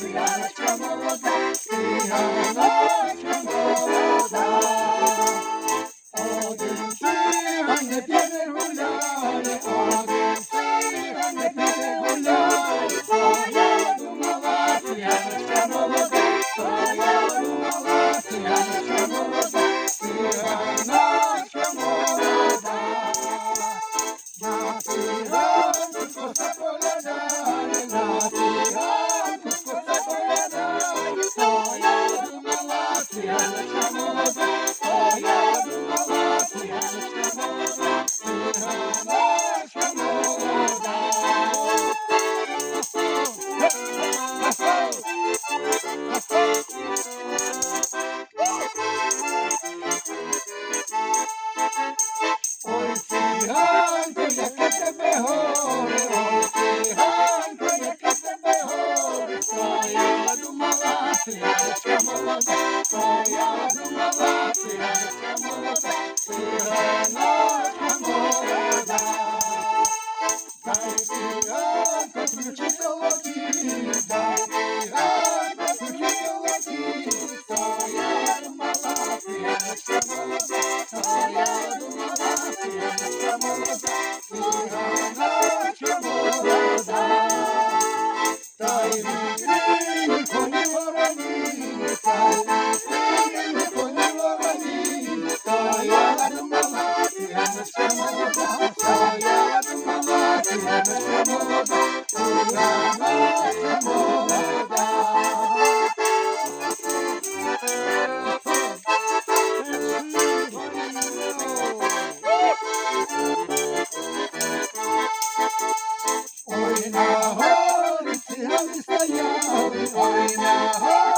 Циганочка молода, циганочка яке Яночка молода, твоя мала, ти яночка молода, твоя яночка молода. Ой, на горі цигані стояли, ой, на горі